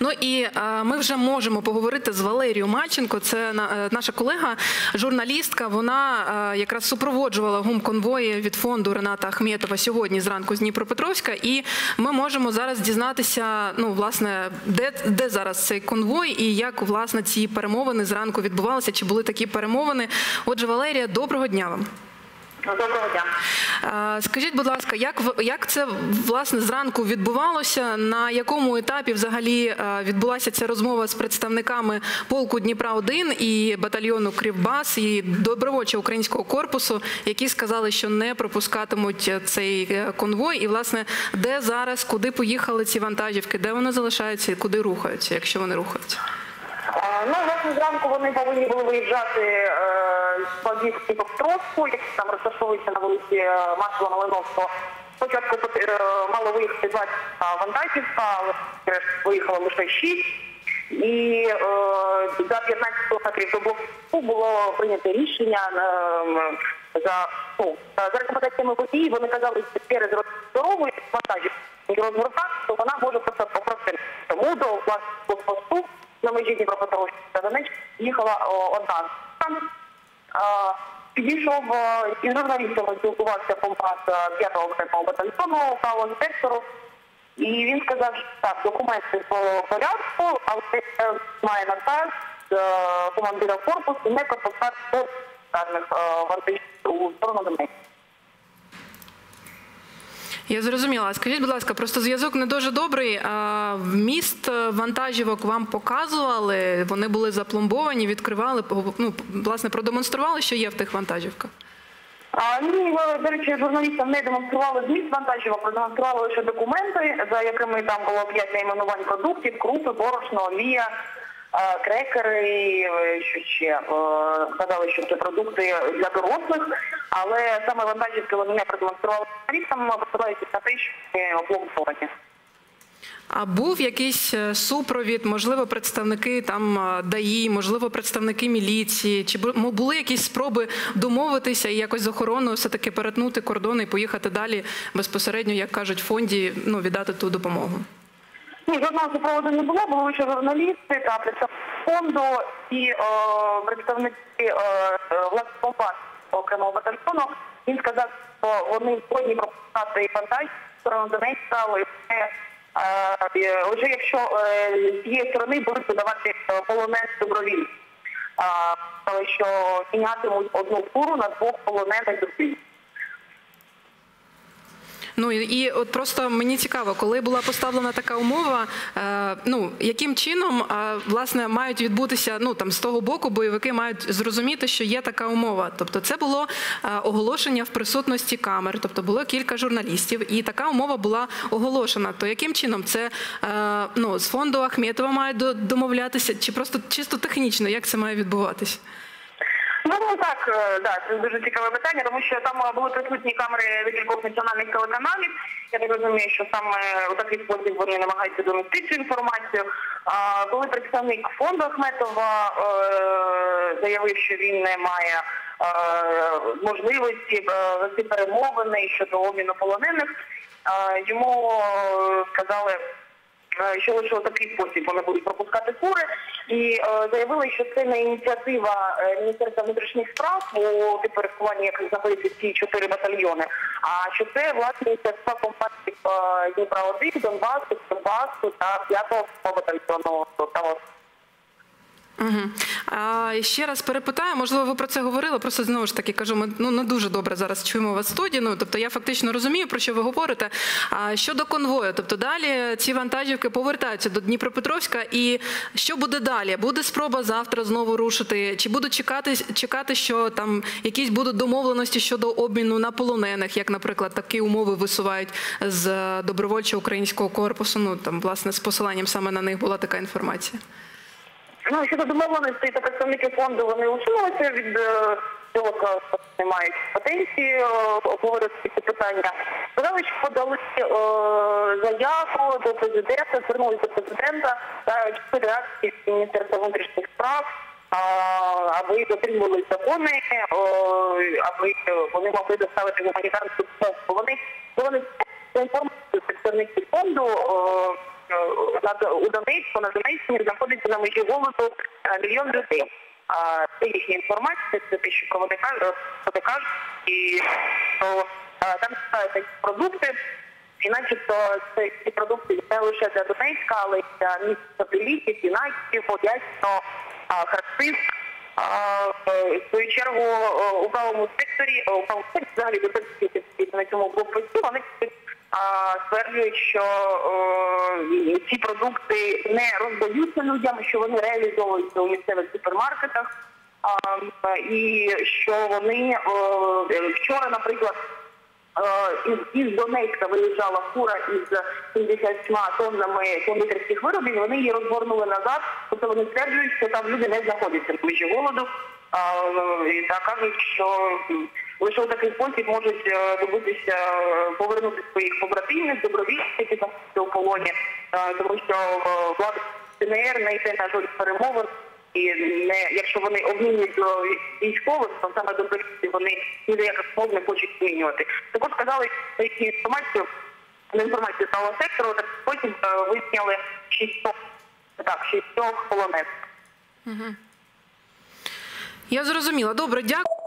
Ну і е, ми вже можемо поговорити з Валерією Мальченко. Це е, наша колега, журналістка. Вона е, якраз супроводжувала гумконвої від фонду Рената Ахметова сьогодні зранку з Дніпропетровська. І ми можемо зараз дізнатися, ну власне, де, де зараз цей конвой і як власне ці перемовини зранку відбувалися. Чи були такі перемовини? Отже, Валерія, доброго дня вам. Доброго дня. Скажіть, будь ласка, як як це власне зранку відбувалося? На якому етапі взагалі е, відбулася ця розмова з представниками полку Дніпра 1 і батальйону Кривбас і добровольчого українського корпусу, які сказали, що не пропускатимуть цей е, конвой? І власне, де зараз, куди поїхали ці вантажівки, де вони залишаються і куди рухаються, якщо вони рухаються? Е, Ну, власне, зранку вони повинні були виїжджати е, Базівки Дніпропетровську, які там розташовується на вулиці е, Маршала Малиновського. Спочатку е, мало виїхати 20 вантажівка, але виїхало лише 6. І е, за 15 кілометрів до блоку було прийнято рішення е, за, ну, за рекомендаціями водії. Вони казали, що через дорогу вантажів розгортати, то вона може просто попросити. Тому до власне блокпосту на межі Дніпропетровської та Донецька їхала о, одна. Підійшов е, із журналістами спілкувався компас 5-го окремого батальйону правого інспектору. І він сказав, що так, документи по порядку, але е, має наказ е, командира корпусу не пропускати до карних вантажів у сторону Донецька. Я зрозуміла. Скажіть, будь ласка, просто зв'язок не дуже добрий. А вміст е, вантажівок вам показували, вони були запломбовані, відкривали, ну, власне, продемонстрували, що є в тих вантажівках. А, ні, до речі, журналістам не демонстрували зміст вантажівок, продемонстрували лише документи, за якими там було п'ять найменувань продуктів, крупи, борошно, олія, крекери, е, що ще е, казали, що це продукти для дорослих, але саме вантажівки вони не продемонстрували журналістам, посилаючись на те, що вони облоговані. А був якийсь е, супровід, можливо, представники там е, ДАІ, можливо, представники міліції? Чи бу- були якісь спроби домовитися і якось з охороною все-таки перетнути кордон і поїхати далі безпосередньо, як кажуть, фонді ну, віддати ту допомогу? Ні, жодного супроводу не було, були лише журналісти та представники фонду і представники е, е, власне компанії окремого батальйону. Він сказав, що вони згодні пропускати вантаж в сторону Донецька, лише, е, якщо е, з цієї сторони будуть подавати е, полонених добровільно. Але що мінятимуть одну фуру на двох полонених добровільно. Ну і, от просто мені цікаво, коли була поставлена така умова, е, ну яким чином власне мають відбутися ну там з того боку бойовики мають зрозуміти, що є така умова. Тобто, це було е, оголошення в присутності камер, тобто було кілька журналістів, і така умова була оголошена. То яким чином це е, ну з фонду Ахметова мають домовлятися, чи просто чисто технічно, як це має відбуватися? Ну ну, так, е, да, це дуже цікаве питання, тому що там е, були присутні камери декількох національних телеканалів. Я так розумію, що саме у такий спосіб вони намагаються донести цю інформацію. А коли представник фонду Ахметова е, заявив, що він не має можливості вести перемовини щодо обміну полонених, йому сказали. Е, що лише у такий спосіб вони будуть пропускати фури, і е, заявили, що це не ініціатива е, Міністерства внутрішніх справ у підпорядкуванні, як знаходяться ці чотири батальйони, а що це власне ініціатива компанії Дніпра 1 Донбасу, Донбасу та 5-го батальйону того Угу. А ще раз перепитаю, можливо, ви про це говорили. Просто знову ж таки кажу, ми ну не дуже добре зараз чуємо вас в студії. Ну тобто я фактично розумію, про що ви говорите. А щодо конвою, тобто далі ці вантажівки повертаються до Дніпропетровська, і що буде далі? Буде спроба завтра знову рушити? Чи будуть чекати, чекати, що там якісь будуть домовленості щодо обміну на полонених, як, наприклад, такі умови висувають з добровольчого українського корпусу? Ну там власне з посиланням саме на них була така інформація. Ну, щодо домовленостей, то представники фонду вони усунулися від е, цього, що не мають потенції е, обговорити ці питання. Сказали, що подали е, заяву до президента, звернулися до президента та чотири реакції Міністерства внутрішніх справ, аби дотримували закони, е, аби вони могли доставити гуманітарну допомогу. Вони вони за інформацією представників фонду. У Донецьку, на Донеччині знаходиться на межі голоду е, мільйон людей. А це їхня інформація, це те, що вони кажуть, і то, е, там такі продукти. І начебто це ці продукти не лише для Донецька, але й для міст сателітів, Інаків, Одясно, Харців. А, е, В свою чергу у правому секторі, у правому секторі, взагалі до на цьому блокпості, вони стверджують, що ці продукти не роздаються людям, що вони реалізовуються у місцевих супермаркетах. І що вони вчора, наприклад, із, із Донецька виїжджала фура із 70 тоннами кондитерських виробів, вони її розгорнули назад, тобто вони стверджують, що там люди не знаходяться в межі голоду, і та кажуть, що лише у такий спосіб можуть е, добитися е, повернути своїх побратимів, добровільців, які знаходяться у полоні, е, тому що е, влада ДНР не йде на жодних перемовин. І не якщо вони обмінюють до військових, то саме до поліції вони ні до яких мов не хочуть змінювати. Також сказали, їхню інформацію на інформацію стало сектору, так потім е, висняли шістьох так, шістьох полонених. Я зрозуміла. Добре, дякую.